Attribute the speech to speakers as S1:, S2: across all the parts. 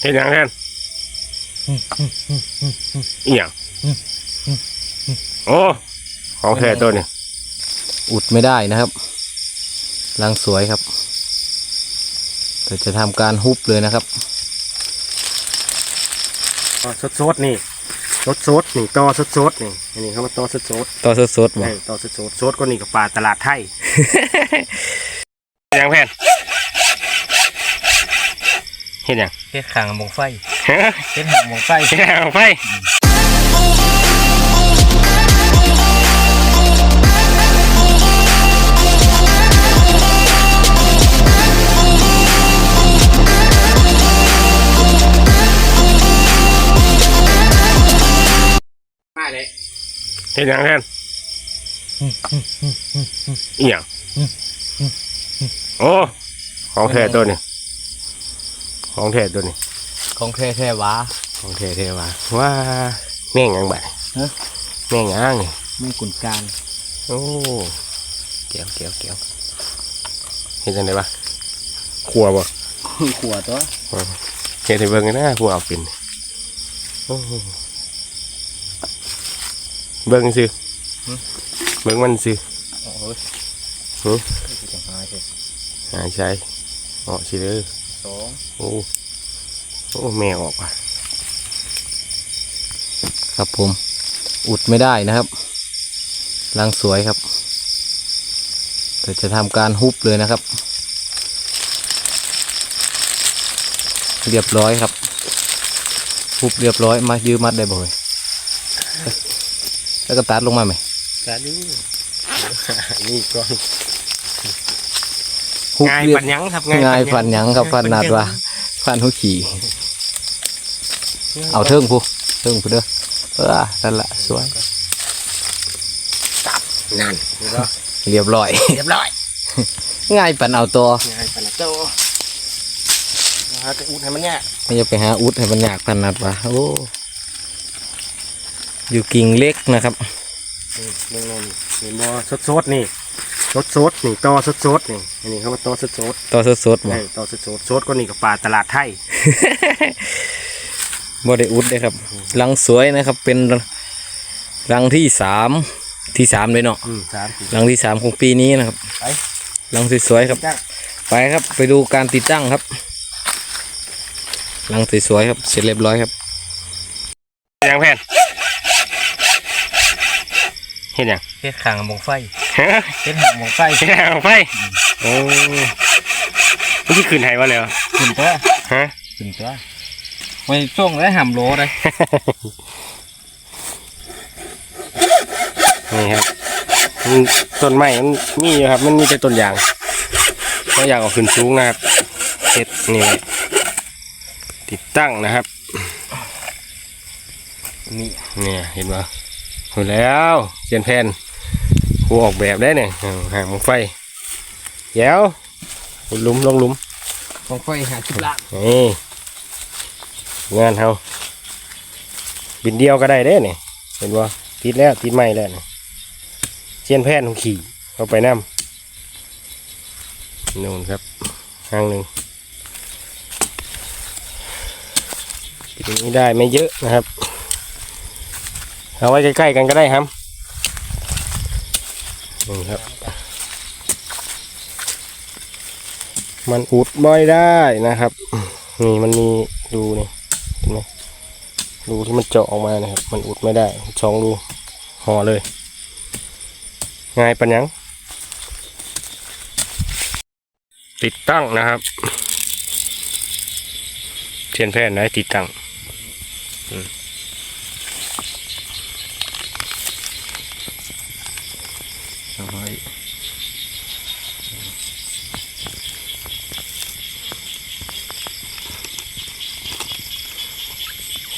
S1: เห็นยังแทนอีหยังโอ้ของแท้ตัวนี้
S2: อุดไม่ได้นะครับรังสวยครับแต่จะทำการฮุบเลยนะครับ
S1: สดสดๆนี่สดสดๆนี่ต่อสดสดๆนี่อันนี้เขามาต่อสดสด
S2: ต่อสด
S1: ๆ
S2: ๆบ่
S1: เออต่อสดสดๆสดก็นี่กับปลาตลาดไทยเห็นยังแพน เห็นยัง
S2: เฮ็ดขางมงไฟ
S1: ฮะ
S2: เฮ็ดหางมงไฟ
S1: เห็นยังไฟ
S2: มาเลย
S1: เห็นยังแพนอีหยังโอ้ ของแท้ตัวนี้ ของแท้ตัวนี้
S2: ของแท้แท้หวา
S1: ของแท้แท้ว่าว่าแม่งยังไง
S2: ฮะ
S1: แม่งยังนี่
S2: ไม่กุนการ
S1: โอ้เกี่ยวเกี่ยวเกี่ยวเห็นจังไดปะครัวบ่
S2: ขวดตัว
S1: เห็นให้เบิ่งกันนะครัวเอาเป็นโอ้เบิ่งสิเบิ่งมันสิ
S2: โอ้ย
S1: หึ
S2: จังหายเลย
S1: หายใช่อ๋อสิเด้อ
S2: สอง
S1: โอ้โอ้แม่ออกว่ะ
S2: ครับผม อุดไม่ได้นะครับรังสวยครับแต่จะทำการฮุบเลยนะครับ เรียบร้อยครับฮุบเรียบร้อยมายื้อมัดได้บ่อยแล้วก็ตัดลงมาไหม
S1: สาธุนี่ก่อน
S2: ฮุบ
S1: ง่าย
S2: เรีย
S1: ปั
S2: บ
S1: นหยังครับ
S2: ง่ายฟันหยังครับฟันนาดว่าฟันหัวขี่ เอาเทิงผู้เทิงผู้เด้อเออนั่นละสวย
S1: นั่นเห็นบ่
S2: เรียบร้อย
S1: เรียบร้อย
S2: ง่ายปันเอาตัว
S1: ง่ายปันละโตนะจะอุดให้มันเนี่ย
S2: ไม่จะไปหาอุดให้มันยากพันนัดวะโอ้อยู่กิ่งเล็กนะครับ
S1: นี่เบิ่งนี่นี่บ่สดสดๆนี่ สดสดๆนี่ต่อสดสดๆนี่อันนี้เขามาต่อสดสดๆ
S2: ต่อสดๆบ่
S1: ใช่ต่อสดสดสดก็นี่กับปลาตลาดไทย
S2: บ่ได้อุดเลยครับรังสวยนะครับ เป็นรังที่สามที่สามเลยเนาะ
S1: อืมสามสี่
S2: รังที่สามของปีนี้นะครับ
S1: ไป
S2: รังสวยๆครับ
S1: จ้า
S2: ไปครับไปดูการติดตั้งครับรังสวยๆครับ เสร็จเรียบร้อยครับ
S1: ยังแพนเห็นยัง
S2: เฮ็ดขางมงไฟ
S1: ฮะ
S2: เฮ็ดหางมงไฟ
S1: เห็นยังไฟโอ้มันที่ขึ้นไหวะเลยวะ
S2: ขึ้นตัว
S1: ฮะ
S2: ขึ้นตัวไม่ช่วงได้หำโลเลย
S1: นี่ครับมันต้นไม้มันมีอยู่ครับ มันมีแต่ต้นยางต้นยางออกขึ้นสูงนะครับเห็ดนี่ไว้ติดตั้งนะครับ
S2: นี่
S1: เนี่ยเห็นปะเห็นแล้วเจียนแผ่น กูออกแบบได้เนี่ยอืมหางมังไฟเดี๋ยวหลุมลงหลุม
S2: มงไฟหาสิบล้าน
S1: นี่งานเฮาบินเดียวก็ได้เด้เนี่ยเห็นปะติดแล้วติดไม่แล้วเนี่ยเจียนแผ่นของขี่เข้าไปน้ำนู่นครับหางหนึ่งปิดนี้ได้ไม่เยอะนะครับ เอาไว้ใกล้ๆกันก็ได้ครับ นี่ครับ มันอุดบ่อยได้นะครับ นี่มันมีรูนี่เห็นไหมรูที่มันเจาะออกมานะครับ มันอุดไม่ได้สองรูห่อเลย ง่ายปัญญัง ติดตั้งนะครับ เทียนแพทย์ไหนติดตั้ง
S2: เอาไว้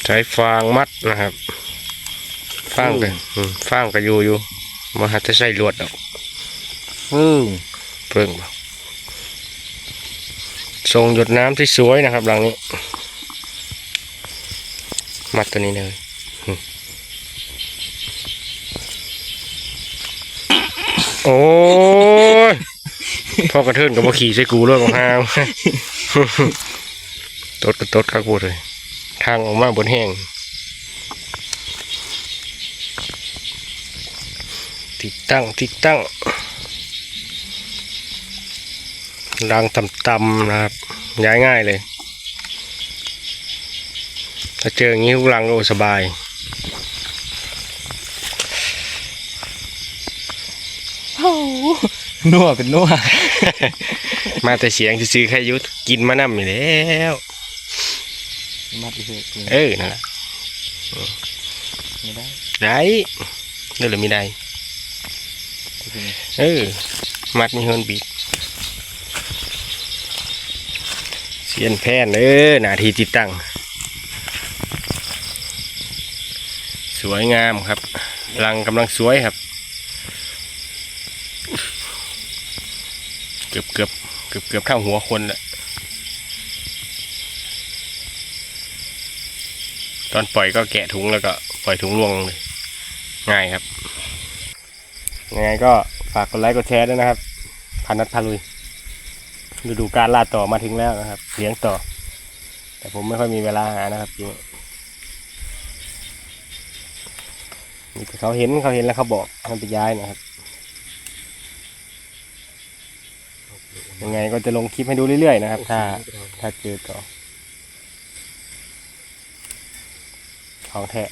S1: ใช้ฟางมัดนะครับฟางกันอืมฟางก็อยู่อยู่มาหัดจะใส่ลวดออก
S2: อืม
S1: เพิ่งบ่ทรงหยดน้ำที่สวยนะครับหลังนี้ มัดตัวนี้เลยอืม โอ้ยพ่อกระเทินกับบ่ขี่ใส่กูรถของห้างตดก็ตดครับพูดเลย ทางออกมาบนแห้งติดตั้งติดตั้งรังต่ำๆนะครับ ย้ายง่ายเลย ถ้าเจออย่างนี้ทุกรังก็สบาย
S2: นัวเป็นนัว
S1: มาแต่เสียงซื้อๆแค่ยุดกินมานำอยู่แล้ว
S2: มัดอีกเลย
S1: เออนั่นแหละ
S2: ไม่ได้
S1: ได้เดี๋ยวเลยไม่ได้เออมัดมีเฮินบีดเสียนแพนเออหนาทีติดตั้งสวยงามครับรังกำลังสวยครับ เกือบเกือบเกือบเกือบเท่าหัวคนแหละตอนปล่อยก็แกะถุงแล้วก็ปล่อยถุงลวงเลยง่ายครับยังไงก็ฝากกดไลค์กดแชร์ด้วยนะครับพานัดพาลุยฤดูการล่าต่อมาถึงแล้วนะครับ เลี้ยงต่อ แต่ผมไม่ค่อยมีเวลาหานะครับจริงนี่เขาเห็นเขาเห็นแล้วเขาบอกให้ไปย้ายนะครับ ยังไงก็จะลงคลิปให้ดูเรื่อยๆนะครับ ถ้าถ้าเจอต่อของแท้